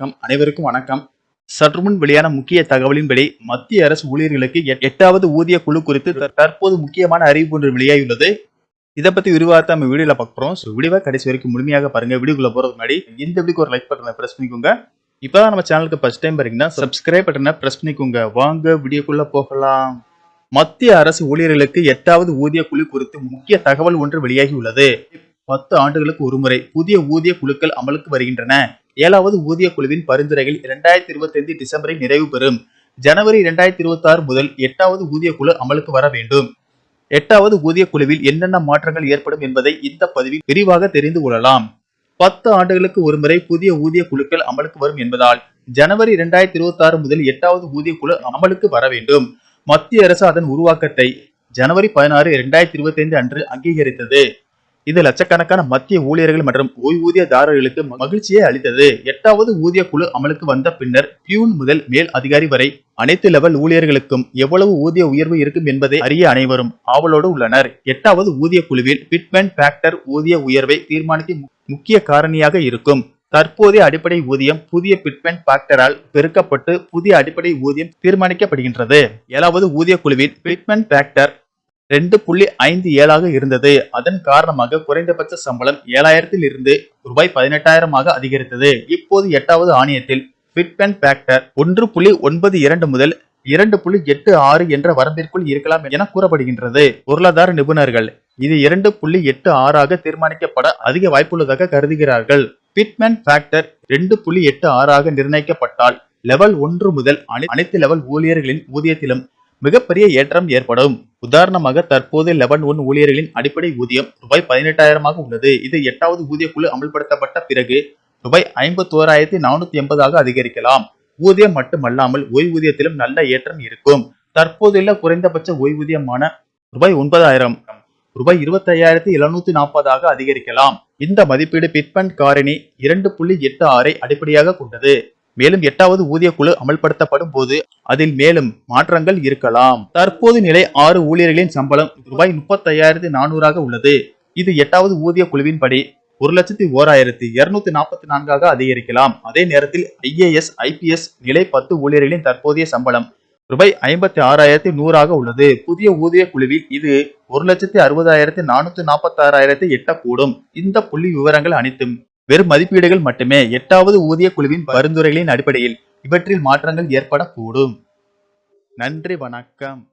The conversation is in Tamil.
வணக்கம். அனைவருக்கும் வணக்கம். சற்று முன் வெளியான முக்கிய தகவலின்படி மத்திய அரசு ஊழியர்களுக்கு எட்டாவது ஊதிய குழு குறித்து தற்போது முக்கியமான அறிவிப்பு ஒன்று வெளியாகியுள்ளது. இதை பத்தி விரிவாக நம்ம வீடியோல பார்க்குறோம் ஸோ வீடியோவை கடைசி வரைக்கும் முழுமையாக பாருங்க. வீடியோக்குள்ள போறது முன்னாடி இந்த வீடியோக்கு ஒரு லைக் பட்டனை பிரஸ் பண்ணிக்கோங்க. இப்பதான் நம்ம சேனலுக்கு ஃபர்ஸ்ட் டைம் பாருங்கன்னா சப்ஸ்கிரைப் பட்டனை பிரஸ் பண்ணிக்கோங்க. வாங்க வீடியோக்குள்ள போகலாம். மத்திய அரசு ஊழியர்களுக்கு எட்டாவது ஊதிய குழு குறித்து முக்கிய தகவல் ஒன்று வெளியாகி உள்ளது பத்து ஆண்டுகளுக்கு ஒருமுறை புதிய ஊதிய குழுக்கள் அமலுக்கு வருகின்றன. ஏழாவது ஊதிய குழுவின் பரிந்துரைகள் இரண்டாயிரத்தி இருபத்தி ஐந்து டிசம்பரில் நிறைவு பெறும். ஜனவரி இரண்டாயிரத்தி இருபத்தி ஆறு முதல் எட்டாவது ஊதிய குழு அமலுக்கு வர வேண்டும். எட்டாவது ஊதிய குழுவில் என்னென்ன மாற்றங்கள் ஏற்படும் என்பதை இந்த பதிவில் விரிவாக தெரிந்து கொள்ளலாம். பத்து ஆண்டுகளுக்கு ஒருமுறை புதிய ஊதிய குழுக்கள் அமலுக்கு வரும் என்பதால் ஜனவரி இரண்டாயிரத்தி இருபத்தி ஆறு முதல் எட்டாவது ஊதிய குழு அமலுக்கு வர வேண்டும். மத்திய அரசு அதன் உருவாக்கத்தை ஜனவரி பதினாறு இரண்டாயிரத்தி இருபத்தி ஐந்து அன்று அங்கீகரித்தது. இது லட்சக்கணக்கான மத்திய ஊழியர்கள் மற்றும் ஓய்வூதியதாரர்களுக்கு மகிழ்ச்சியை அளித்தது. எட்டாவது ஊதிய குழு அமலுக்கு வந்த பின்னர் பியூன் முதல் மேல் அதிகாரி வரை அனைத்து லெவல் ஊழியர்களுக்கும் எவ்வளவு ஊதிய உயர்வு இருக்கும் என்பதை அறிய அனைவரும் ஆவலோடு உள்ளனர். எட்டாவது ஊதிய குழுவில் பிட்மென்ட் ஃபேக்டர் ஊதிய உயர்வை தீர்மானிக்கும் முக்கிய காரணியாக இருக்கும். தற்போதைய அடிப்படை ஊதியம் புதிய பிட்மென்ட் ஃபேக்டரால் பெருக்கப்பட்டு புதிய அடிப்படை ஊதியம் தீர்மானிக்கப்படுகின்றது. ஏழாவது ஊதிய குழுவில் பிட்மென்ட் ஃபேக்டர் ரெண்டு புள்ளி ஐந்து ஏழாக இருந்தது. அதன் காரணமாக குறைந்தபட்ச சம்பளம் ஏழாயிரத்தில் இருந்து ரூபாய் பதினெட்டாயிரமாக அதிகரித்தது. இப்போது எட்டாவது ஆணையத்தில் ஃபிட்மென்ட் ஃபேக்டர் ஒன்று புள்ளி ஒன்பது இரண்டு முதல் இரண்டு புள்ளி எட்டு ஆறு என்ற வரம்பிற்குள் இருக்கலாம் என கூறப்படுகின்றது. பொருளாதார நிபுணர்கள் இது இரண்டு புள்ளி எட்டு ஆறாக தீர்மானிக்கப்பட அதிக வாய்ப்புள்ளதாக கருதுகிறார்கள். பிட்மேன் ஃபேக்டர் ரெண்டு புள்ளி எட்டு ஆறாக நிர்ணயிக்கப்பட்டால் லெவல் ஒன்று முதல் அனைத்து லெவல் ஊழியர்களின் ஊதியத்திலும் மிகப்பெரிய ஏற்றம் ஏற்படும். உதாரணமாக தற்போது லெவன் ஒன் ஊழியர்களின் அடிப்படை ஊதியம் ரூபாய் பதினெட்டாயிரமாக உள்ளது. இது எட்டாவது ஊதிய குழு அமல்படுத்தப்பட்ட பிறகு ரூபாய் ஐம்பத்தோராயிரத்தி நானூத்தி எண்பதாக அதிகரிக்கலாம். ஊதியம் மட்டுமல்லாமல் ஓய்வூதியத்திலும் நல்ல ஏற்றம் இருக்கும். தற்போதுள்ள குறைந்தபட்ச ஓய்வூதியமான ரூபாய் ஒன்பதாயிரம் ரூபாய் இருபத்தி ஐயாயிரத்தி எழுநூத்தி நாற்பதாக அதிகரிக்கலாம். இந்த மதிப்பீடு பிட்பண்ட் காரணி இரண்டு புள்ளி எட்டு ஆறை அடிப்படையாக கொண்டது. மேலும் எட்டாவது ஊதிய குழு அமல்படுத்தப்படும் போது அதில் மேலும் மாற்றங்கள் இருக்கலாம். தற்போது நிலை ஆறு ஊழியர்களின் சம்பளம் ரூபாய் முப்பத்தையாயிரத்தி நானூறாக உள்ளது. இது எட்டாவது ஊதிய குழுவின் படி ஒரு லட்சத்தி ஓராயிரத்தி இருநூத்தி நாற்பத்தி நான்காக அதிகரிக்கலாம். அதே நேரத்தில் ஐஏஎஸ் ஐபிஎஸ் நிலை பத்து ஊழியர்களின் தற்போதைய சம்பளம் ரூபாய் ஐம்பத்தி ஆறாயிரத்தி நூறாக உள்ளது. புதிய ஊதிய குழுவில் இது ஒரு லட்சத்தி அறுபதாயிரத்தி நானூத்தி நாற்பத்தி ஆறாயிரத்தி எட்டக்கூடும். இந்த புள்ளி விவரங்கள் அனைத்தும் வெறும் மதிப்பீடுகள் மட்டுமே. எட்டாவது ஊதிய குழுவின் பரிந்துரைகளின் அடிப்படையில் இவற்றில் மாற்றங்கள் ஏற்படக்கூடும். நன்றி வணக்கம்.